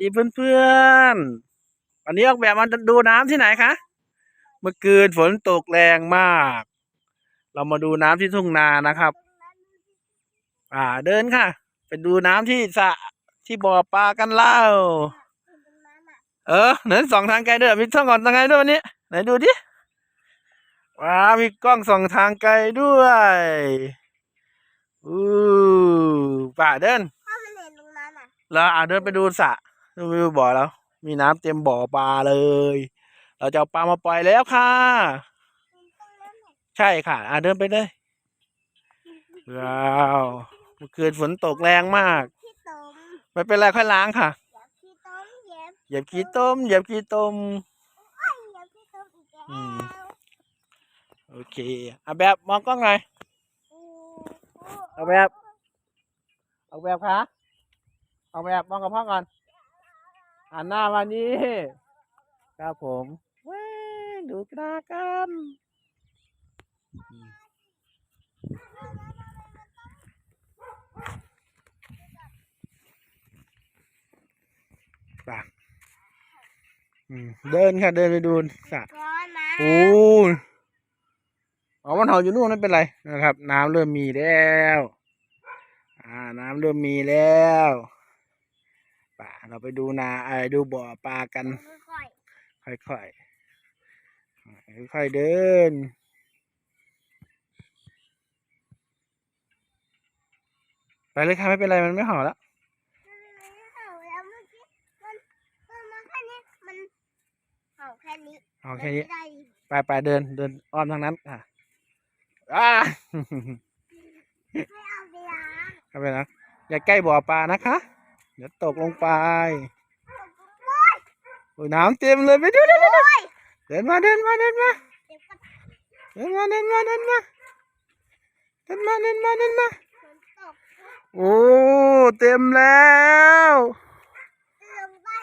ดีเพื่อนๆวันนี้ออกแบบมาดูน้ำที่ไหนคะ เมื่อคืนฝนตกแรงมาก เรามาดูน้ำที่ทุ่งนานะครับ อ่าเดินค่ะ ไปดูน้ำที่สระที่บ่อปลากันเล่า เออไหนสองทางไกลด้วยมีช่องก่อนทางไกลด้วยวันนี้ไหนดูดิว้าวมีกล้องสองทางไกลด้วยอู้ป่าเดินถ้ามันเห็นตรงนั้นอะแล้วอ่าเดินไปดูสระ ดูวิวบ่อแล้ว มีน้ำเต็มบ่อปลาเลย เราจะเอาปลามาปล่อยแล้วค่ะ ใช่ค่ะ อ่าเดินไปเลยว้าวเมื่อคืนฝนตกแรงมาก ไม่เป็นไรค่อยล้างค่ะเหยียบขี้ต้มเหยียบขี้ต้มอืมโอเคเอะแบบมองกล้องหน่อยเอาแบบเอาแบบคะเอาแบบมองกับพ่อก่อน หันหน้ามานี่ครับผมเว้ยดูกระกันอืมไปอืมเดินค่ะเดินไปดูสระร้อนนะโอ้ยอ๋อมันเห่าอยู่นู่นไม่เป็นไรนะครับ น้ำเริ่มมีแล้ว อ่า น้ำเริ่มมีแล้ว ป่า เราไปดูนาไอ้ยดูบ่อปลากัน ค่อยค่อยๆ ค่อยๆ เดิน ไปเลยค่ะไม่เป็นไรมันไม่เห่าแล้วๆมันเห่าแล้วเมื่อกี้มันมันมาแค่นี้มันเห่าแค่นี้เอาแค่นี้ไม่ได้ดิไปไปเดินเดินอ้อมทางนั้นค่ะอ้าให้เอาไปล้างเข้าไปนะอย่าใกล้บ่อปลานะคะเดี๋ยวตกลงไปโอ้ยน้ำเต็มเลยไปดูเดินเดินมาเดินมาเดินมาเดี๋ยวก็เดินมาเดินมาเดินมาเดินมาเดินมาเดินมาฝนตกโอ้เต็มแล้วลงได้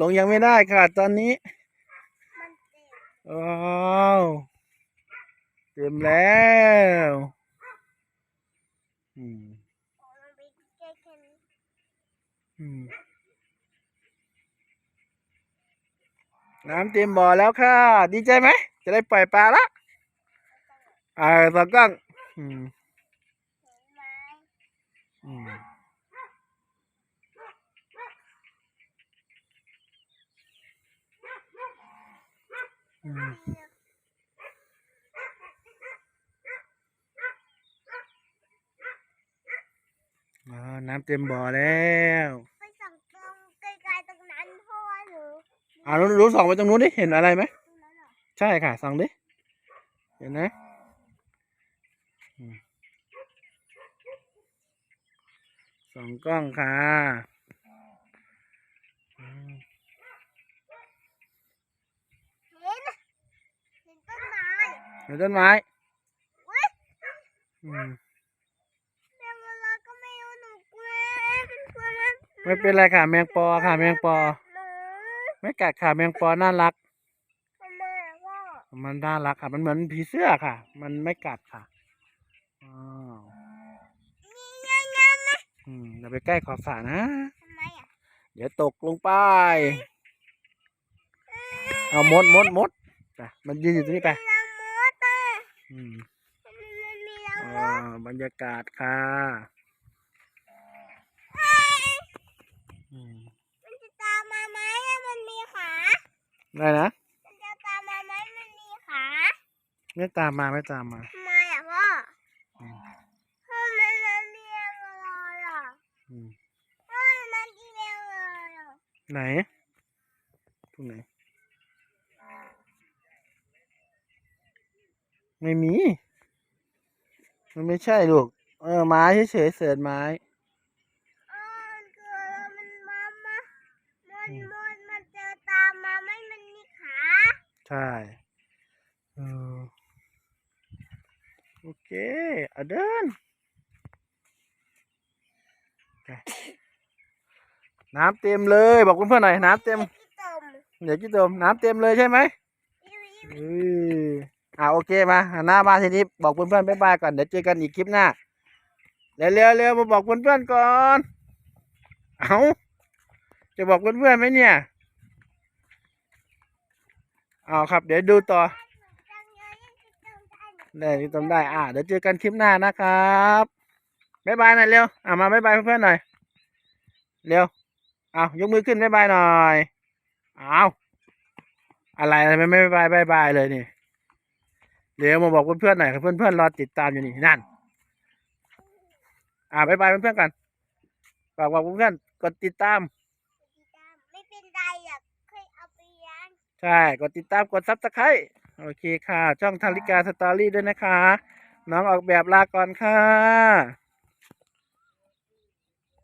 ลงยังไม่ได้ค่ะตอนนี้มันเต็มว้าวเต็มแล้วอืม มันไปแค่แค่นี้ อืม น้ำเต็มบ่อแล้วค่ะ ดีใจไหม จะได้ปล่อยปลาละอ่าตากล้องอืมอืมอืมน้ำเต็มบ่อแล้ว อ่ารู้รู้ส่องไปตรงนู้นดิเห็นอะไรไหมตรงนั้นเหรอใช่ค่ะส่องดิเห็นไหมอืมสองกล้องค่ะอืมเห็นเห็นต้นไม้เห็นต้นไม้อุ๊ยอืมแมงเวลาก็ไม่รู้หนูกลัวเป็นกลัวมันไม่เป็นไรค่ะแมงปอค่ะแมงปอหนู ไม่กัดค่ะแมงปอน่ารัก ทำไมอะพ่อมันน่ารักค่ะ มันเหมือนผีเสื้อค่ะ มันไม่กัดค่ะอ้าวนี่ยังยังนะอืมอย่าไปใกล้ขอบสระนะ ทำไมอะเดี๋ยวตกลงไป เอามดมดมดไปมันยืนอยู่ตรงนี้ไปมีรังมดอะอืมมันมันมีรังมอ่าดบรรยากาศค่ะอืม มันจะตามมาไหมอะมันมี ขาได้นะมันจะตามมาไหมมันมีขาไม่ตามมาไม่ตามมาทำไมอะพ่ออืมทำไมมันมีอะไรอะอืมทำไมมันมีอะไรอะไหนตรงไหน ไม่มี มันไม่ใช่ลูก เออไม้เฉยๆเศษไม้อ๋อมันคืออะไรมันมามามันมัน ใช่โอเคเอาเดิน น้ำเต็มเลย บอกคุณเพื่อนหน่อย น้ำเต็มเดี๋ยวกี่ตมน้ำเต็มเลยใช่ไหมอืออ่าโอเคมาหนหน้ามาทีนี้บอกเพื่อนๆบ๊ายบายก่อน เดี๋ยวเจอกันอีกคลิปหน้า เร็วๆเร็วมาบอกเพื่อนๆก่อน เอาจะบอกเพื่อนๆไหมเนี่ย เอาครับ เดี๋ยวดูต่อจังเลยจะต้องได้หนูได้ที่ต้มได้ อ่าเดี๋ยวเจอกันคลิปหน้านะครับบ๊ายบายหน่อยเร็ว อ่ามาบ๊ายบายเพื่อนๆหน่อย เร็ว เอายกมือขึ้นบ๊ายบายหน่อย เอาอะไรไม่ไม่บ๊ายบายบ๊ายบายเลยนี่เดี๋ยวมาบอกเพื่อนๆหน่อยเพื่อนๆรอติดตามอยู่นี่นั่น อ่าบ๊ายบายเพื่อนๆกันฝากบอกเพื่อนๆกดติดตามเป็นไรหรอกเคยเอาไปเลี้ยง ใช่ กดติดตามกดซับสไครต์โอเคค่ะ ช่องทาริกาสตอรี่ด้วยนะคะ น้องออกแบบลาก่อนค่ะ